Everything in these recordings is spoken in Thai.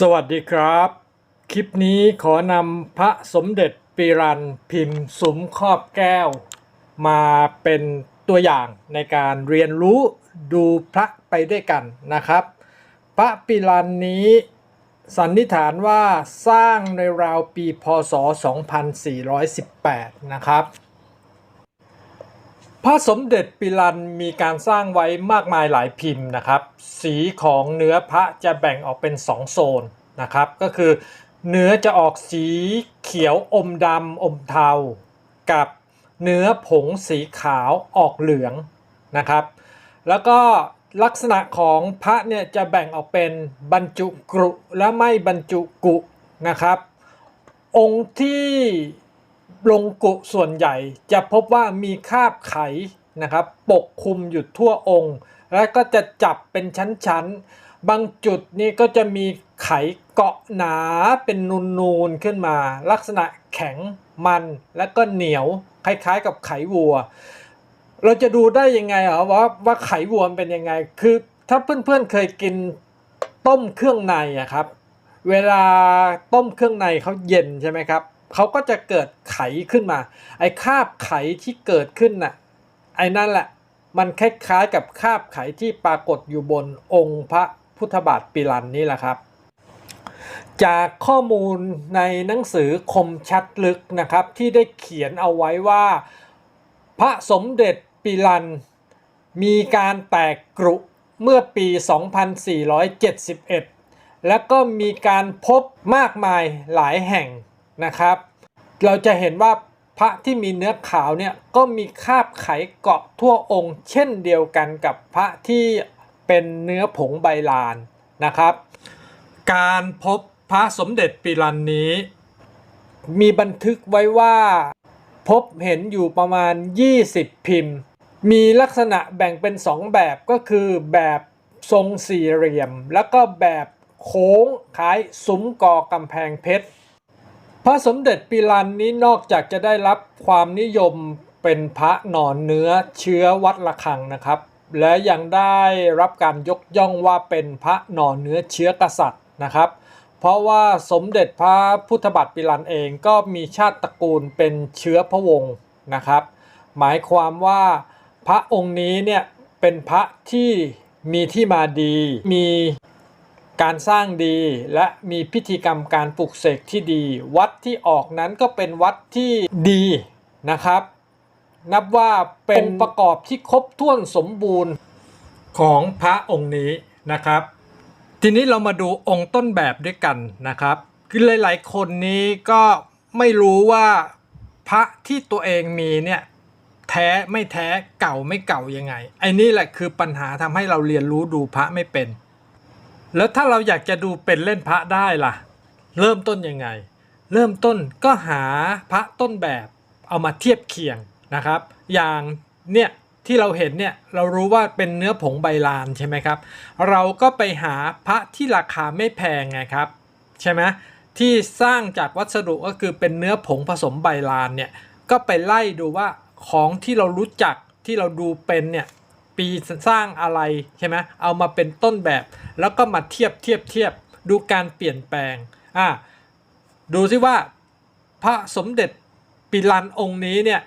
สวัสดีครับ คลิปนี้ขอนำพระสมเด็จปีรันพิมพ์สมครอบแก้ว มาเป็นตัวอย่างในการเรียนรู้ดูพระไปด้วยกันนะครับ พระปีรันนี้สันนิษฐานว่าสร้างในราวปีพศ 2418 นะครับ พระสมเด็จปิลันมีการสร้างไว้มากมายหลายพิมพ์นะครับ สีของเนื้อพระจะแบ่งออกเป็น 2 โซนนะครับ ก็คือเนื้อจะออกสีเขียวอมดำอมเทา กับเนื้อผงสีขาวออกเหลืองนะครับ แล้วก็ลักษณะของพระเนี่ยจะแบ่งออกเป็นบรรจุกรุและไม่บรรจุกุนะครับ องค์ที่ ลงกุส่วนใหญ่จะพบว่ามีคราบไขนะครับปกคลุมอยู่ทั่วองค์ และก็จะจับเป็นชั้นๆ บางจุดนี่ก็จะมีไขเกาะหนาเป็นนูนๆขึ้นมา ลักษณะแข็งมันและก็เหนียวคล้ายๆกับไขวัว เราจะดูได้ยังไงอะว่าว่าไขวัวมันเป็นยังไง คือถ้าเพื่อนๆเคยกินต้มเครื่องในอะครับ เวลาต้มเครื่องในเขาเย็นใช่ไหมครับ เขาก็จะเกิดไขขึ้นมา ไอ้คาบไขที่เกิดขึ้นน่ะไอ้นั่นแหละมันคล้ายๆกับคาบไขที่ปรากฏอยู่บนองค์พระพุทธบาทปิลันนี่แหละครับ จากข้อมูลในหนังสือคมชัดลึกนะครับที่ได้เขียนเอาไว้ว่า พระสมเด็จปิลันมีการแตกกรุเมื่อปี 2471 แล้วก็มีการพบมากมายหลายแห่ง นะครับ เราจะเห็นว่าพระที่มีเนื้อขาวเนี่ยก็มีคาบไขเกาะทั่วองค์ เช่นเดียวกันกับพระที่เป็นเนื้อผงใบลานนะครับ การพบพระสมเด็จปิรันนี้ มีบันทึกไว้ว่าพบเห็นอยู่ประมาณ 20 พิมพ์ มีลักษณะแบ่งเป็น 2 แบบก็คือแบบทรงสี่เหลี่ยม แล้วก็แบบโค้งคล้ายซุ้มกอกำแพงเพชร พระสมเด็จปิลันนี้นอกจากจะได้รับความนิยมเป็นพระหนอนเนื้อเชื้อวัดระฆังนะครับ และยังได้รับการยกย่องว่าเป็นพระหนอนเนื้อเชื้อกษัตริย์นะครับ เพราะว่าสมเด็จพระพุทธบาทปิลันเองก็มีชาติตระกูลเป็นเชื้อพระวงศ์นะครับ หมายความว่าพระองค์นี้เนี่ยเป็นพระที่มีที่มาดีมี การสร้างดีและมีพิธีกรรมการปลุกเสกที่ดี วัดที่ออกนั้นก็เป็นวัดที่ดีนะครับ นับว่าเป็นประกอบที่ครบถ้วนสมบูรณ์ของพระองค์นี้นะครับ ทีนี้เรามาดูองค์ต้นแบบด้วยกันนะครับคือหลาย ๆ คนนี้ก็ไม่รู้ว่าพระที่ตัวเองมีเนี่ยแท้ไม่แท้เก่าไม่เก่ายังไงไอ้นี่แหละคือปัญหาทำให้เราเรียนรู้ดูพระไม่เป็น แล้วถ้าเราอยากจะดูเป็นเล่นพระได้ล่ะ เริ่มต้นยังไง เริ่มต้นก็หาพระต้นแบบเอามาเทียบเคียงนะครับ อย่างเนี่ยที่เราเห็นเนี่ยเรารู้ว่าเป็นเนื้อผงใบลานใช่ไหมครับ เราก็ไปหาพระที่ราคาไม่แพงไงครับ ใช่ไหมที่สร้างจากวัสดุก็คือเป็นเนื้อผงผสมใบลานเนี่ยก็ไปไล่ดูว่าของที่เรารู้จักที่เราดูเป็นเนี่ย ปีสร้างอะไรใช่ไหมเอามาเป็นต้นแบบ แล้วก็มาเทียบเทียบเทียบดูการเปลี่ยนแปลงอะดูซิว่าพระสมเด็จปิลันองค์นี้เนี่ย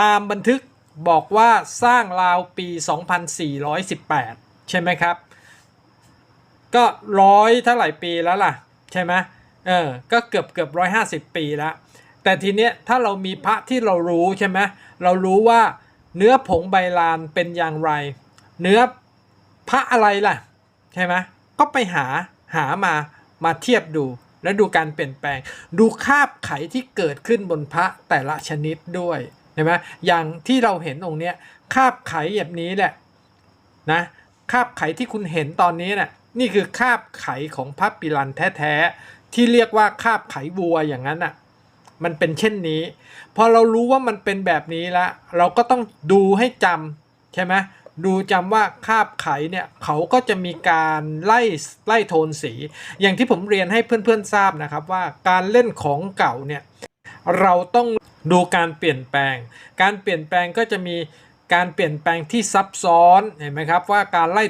ตามบันทึกบอกว่าสร้างราวปี 2418 ใช่ไหมครับ ก็ร้อยเท่าไหร่ปีแล้วล่ะ ใช่ไหมเออ ก็เกือบเกือบร้อยห้าสิบปีแล้ว แต่ทีเนี้ยถ้าเรามีพระที่เรารู้ใช่ไหมเรารู้ว่า เนื้อผงใบลานเป็นอย่างไร เนื้อพระอะไรล่ะ ใช่ไหมก็ไปหาหามามาเทียบดู แล้วดูการเปลี่ยนแปลง ดูคาบไขที่เกิดขึ้นบนพระแต่ละชนิดด้วยเห็นไหมอย่างที่เราเห็นองค์เนี้ยคาบไขแบบนี้แหละนะคาบไขที่คุณเห็นตอนนี้น่ะนี่คือคาบไขของพระปิลันแท้ๆที่เรียกว่าคาบไขวัวอย่างนั้นน่ะ มันเป็นเช่นนี้ พอเรารู้ว่ามันเป็นแบบนี้แล้ว เราก็ต้องดูให้จำใช่ไหมดูจำว่าคาบไขเนี่ยเขาก็จะมีการไล่ไล่โทนสี อย่างที่ผมเรียนให้เพื่อนๆทราบนะครับว่าการเล่นของเก่าเนี่ยเราต้องดูการเปลี่ยนแปลง การเปลี่ยนแปลงก็จะมีการเปลี่ยนแปลงที่ซับซ้อนเห็นไหมครับว่าการไล่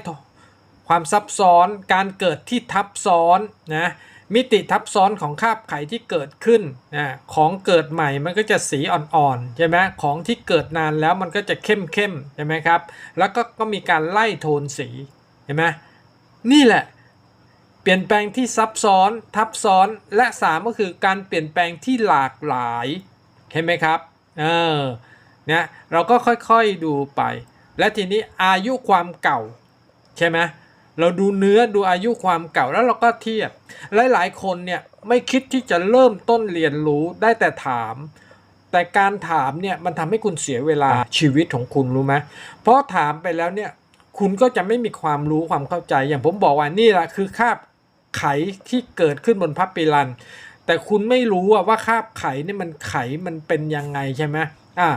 ความซับซ้อน การเกิดที่ทับซ้อนนะ มิติทับซ้อนของคาบไขที่เกิดขึ้นนะของเกิดใหม่มันก็จะสีอ่อนๆใช่ไหมของที่เกิดนานแล้วมันก็จะเข้มๆใช่ไหมครับ แล้วก็ก็มีการไล่โทนสีเห็นไหมนี่แหละ เปลี่ยนแปลงที่ซับซ้อนทับซ้อนและสามก็คือการเปลี่ยนแปลงที่หลากหลายเห็นไหมครับเออเนี่ยเราก็ค่อยๆดูไป และทีนี้อายุความเก่าใช่ไหม เราดูเนื้อดูอายุความเก่าแล้วเราก็เทียบ หลายๆ คนเนี่ยไม่คิดที่จะเริ่มต้นเรียนรู้ได้แต่ถาม แต่การถามเนี่ยมันทำให้คุณเสียเวลาชีวิตของคุณรู้ไหมเพราะถามไปแล้วเนี่ยคุณก็จะไม่มีความรู้ความเข้าใจ อย่างผมบอกว่านี่แหละคือคาบไขที่เกิดขึ้นบนพับปิลัน แต่คุณไม่รู้ว่าคาบไขนี่มันไขมันเป็นยังไงใช่ไหมอ่า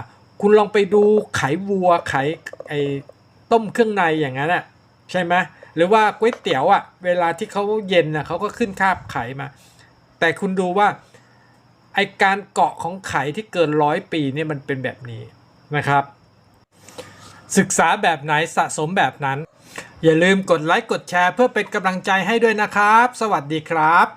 คุณลองไปดูไขวัวไขไอ้ต้มเครื่องในอย่างนั้นอะใช่ไหม หรือว่าก๋วยเตี๋ยวอะเวลาที่เขาเย็นอะเขาก็ขึ้นคาบไข่มา แต่คุณดูว่าไอการเกาะของไข่ที่เกินร้อยปีเนี่ยมันเป็นแบบนี้นะครับ ศึกษาแบบไหนสะสมแบบนั้น อย่าลืมกดไลค์กดแชร์เพื่อเป็นกำลังใจให้ด้วยนะครับ สวัสดีครับ